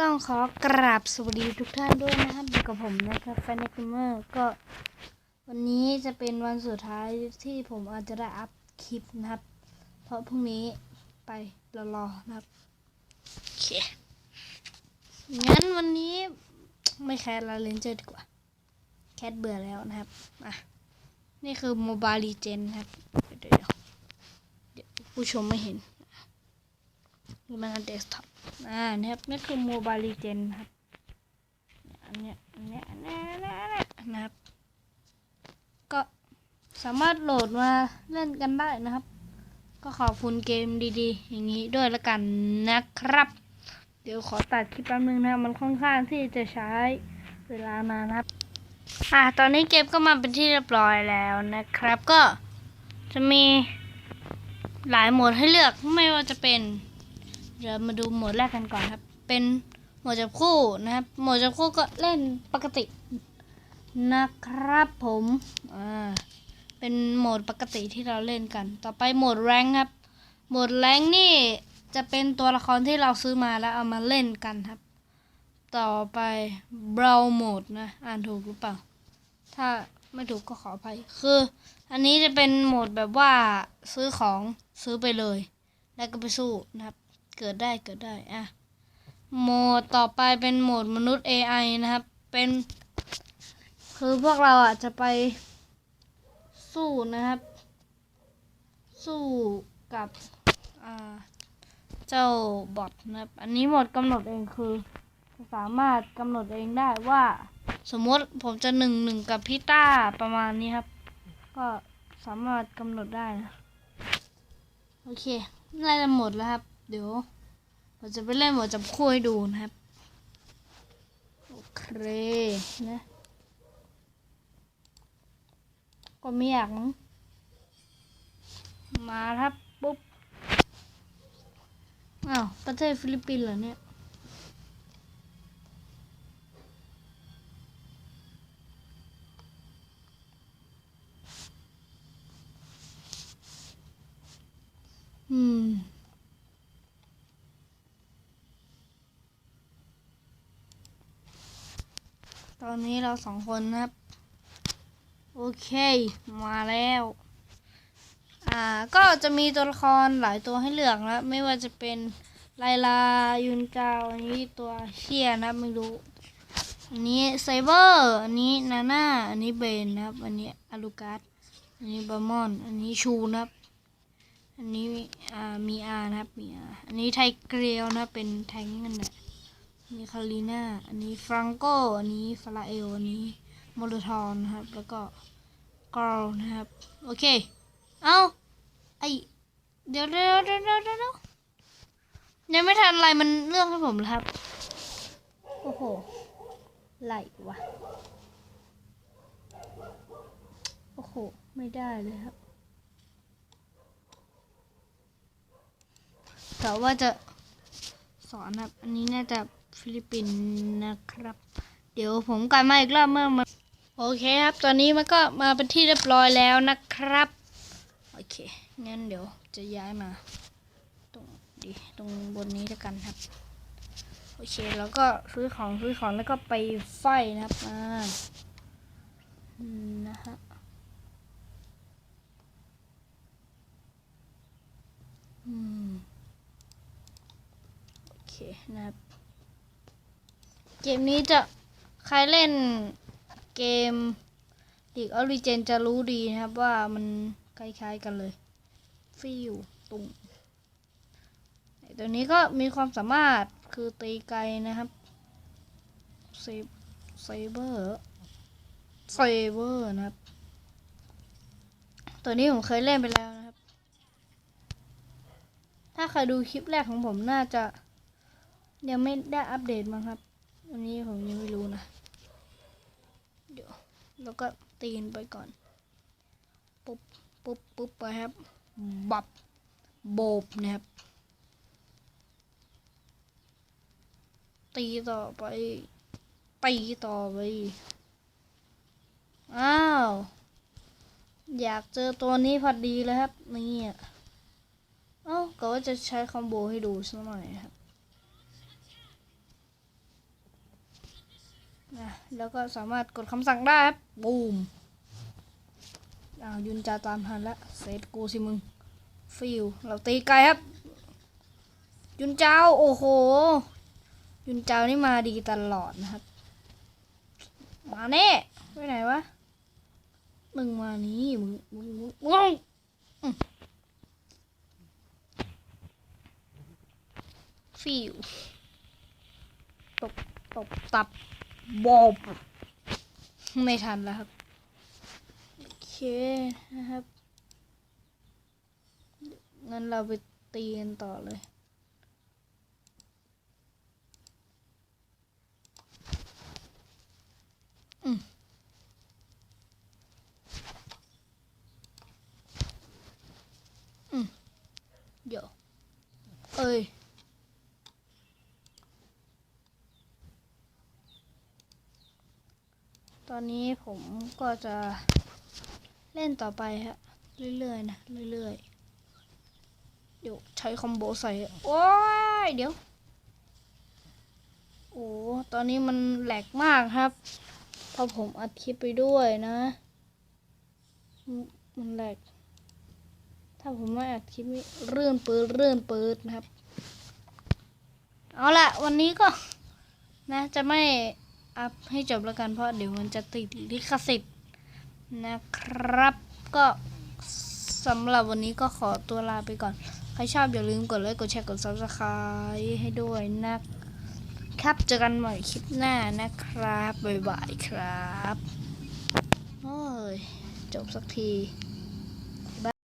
ต้องขอกราบสวัสดีทุกท่านด้วยนะครับอยู่กับผมนะครับแฟนเกมเมอร์ก็วันนี้จะเป็นวันสุดท้ายที่ผมอาจจะได้อัพคลิปนะครับ เพราะพรุ่งนี้ไปรอๆนะครับโอเคงั้นวันนี้ไม่แคสลาเลนเจอร์ดีกว่า แคสเบื่อแล้วนะครับอะนี่คือโมบายลีเจนครับเดี๋ยวเดี๋ยวผู้ชมไม่เห็นนี่มันเดสก์ท็อป อ่านี่ครับนี่คือโมบายลีเจนครับอันเนี้ยอันเนี้ยอันเนี้ยอันเนี้ยอันเนี้ยนะครับ ก็สามารถโหลดมาเล่นกันได้นะครับ ก็ขอบคุณเกมดีๆ อย่างนี้ด้วยละกันนะครับ เดี๋ยวขอตัดคลิปแป๊บนึงนะ มันค่อนข้างที่จะใช้เวลานานครับ อ่า ตอนนี้เกมก็มาเป็นที่เรียบร้อยแล้วนะครับ ก็จะมีหลายโหมดให้เลือกไม่ว่าจะเป็น เดี๋ยวมาดูโหมดแรกกันก่อนครับ เป็นโหมดจับคู่นะครับ โหมดจับคู่ก็เล่นปกตินะครับผม อ่า เป็นโหมดปกติที่เราเล่นกัน ต่อไปโหมดแรงครับ โหมดแรงนี่จะเป็นตัวละครที่เราซื้อมาแล้วเอามาเล่นกันครับ ต่อไป brawl mode นะ อ่านถูกหรือเปล่า ถ้าไม่ถูกก็ขออภัย คือ อันนี้จะเป็นโหมดแบบว่าซื้อของซื้อไปเลย แล้วก็ไปสู้นะครับ เกิดได้เกิดได้อะโหมดต่อไปเป็นโหมดมนุษย์ AI นะครับ เป็น คือพวกเราอะจะไปสู้นะครับ สู้กับอ่าเจ้าบอทนะครับ อันนี้โหมดกำหนดเองคือ สามารถกำหนดเองได้ว่า สมมติผมจะหนึ่งหนึ่งกับพี่ต้าประมาณนี้ครับ ก็สามารถกำหนดได้นะ โอเคน่าจะหมดแล้วครับ เดี๋ยวเราจะไปเล่นหมดจับคู่ให้ดูนะครับ โอเคนะก็ไม่อยากมั้งมาครับปุ๊บ อ้าว ประเทศฟิลิปปินส์เหรอเนี่ยอืม ต อนนี้เราสองคนนะครับ โอเคมาแล้ว อ่าก็จะมีตัวละครหลายตัวให้เลือกนะไม่ว่าจะเป็นไลลายุนกาวอันนี้ตัวเชียนะไม่รู้ อันนี้ไซเบอร์อันนี้นาน่าอันนี้เบนนะครับ อันนี้อาลูการ์ดอันนี้บามอน อันนี้ชูนะครับ อันนี้อ่ามีอานะครับมีอาอันนี้ไทเกรียวนะเป็นแทงนั่นแหละ อันนี้คารีนาอันนี้ฟรังโกอันนี้ฟาราเอล อันนี้โมโลทอนนะครับ แล้วก็กรลนะครับ โอเค เอาไอเดี๋ยวเดี๋ยวเดี๋ยวเดี๋ยวเดี๋ยวยังไม่ทันอะไรมันเลื่อกให้ผมเลยครับ โอ้โหไหลวะ โอ้โห ไม่ได้เลยครับแต่ว่าจะสอนครับ อันนี้น่าจะ ฟิลิปปินส์นะครับ เดี๋ยวผมกลับมาอีกรอบเมื่อมาโอเคครับ ตอนนี้มันก็มาเป็นที่เรียบร้อยแล้วนะครับ โอเค งั้นเดี๋ยวจะย้ายมา ตรงดีตรงบนนี้แล้วกันครับ โอเค แล้วก็ซื้อของซื้อของแล้วก็ไปไฟนะครับอ่าอืมนะฮะอืม โอเคนะครับ เกมนี้จะใครเล่นเกม League of Legends จะรู้ดีนะครับว่ามันคล้ายๆกันเลย ฟิวตุงตัวนี้ก็มีความสามารถคือตีไกลนะครับเซเซเบอร์เซเบอร์นะครับ ตัวนี้ผมเคยเล่นไปแล้วนะครับ ถ้าใครดูคลิปแรกของผมน่าจะยังไม่ได้อัปเดตมั้งครับ อันนี้ผมยังไม่รู้นะ เดี๋ยวแล้วก็ตีนไปก่อน ปุ๊บ ปุ๊บ ปุ๊บไปครับ บับ โบบนะครับ ตีต่อไป ตีต่อไป อ้าว อยากเจอตัวนี้พอดีเลยครับ นี่อะเอ้าก็ว่าจะใช้คอมโบให้ดูสักหน่อยครับ นะแล้วก็สามารถกดคำสั่งได้ครับบูมอ้าวยุนจาตามทันแล้วเซตกูสิมึง ฟิวเราตีไกลครับ ยุนเจ้าโอ้โห ยุนเจ้านี่มาดีตลอดนะครับ มาแน่ไปไหนวะมึงมานี่มึงมึงมึงฟิวตบตบตับ บอบไม่ทันแล้วครับ โอเคนะครับ งั้นเราไปตีกันต่อเลย อืม อืม เดี๋ยว เอ้ย ตอนนี้ผมก็จะเล่นต่อไปฮะ เรื่อยๆนะ เรื่อยๆ เดี๋ยวใช้คอมโบใส่โอ้ยเดี๋ยว โอ้ตอนนี้มันแหลกมากครับพราะผมอัดคลิปไปด้วยนะมมันแหลก ถ้าผมไม่อัดคลิปนี้เรื่อนเปิดเรื่อนเปิดนะครับ เอาละวันนี้ก็นะจะไม่ อัพให้จบแล้วกันเพราะเดี๋ยวมันจะติดลิขสิทธิ์นะครับ ก็สำหรับวันนี้ก็ขอตัวลาไปก่อน ใครชอบอย่าลืมกดไลค์กดแชร์กด subscribe ให้ด้วยนะครับ เจอกันใหม่คลิปหน้านะครับ บ๊ายบายครับ โอ้ย จบสักที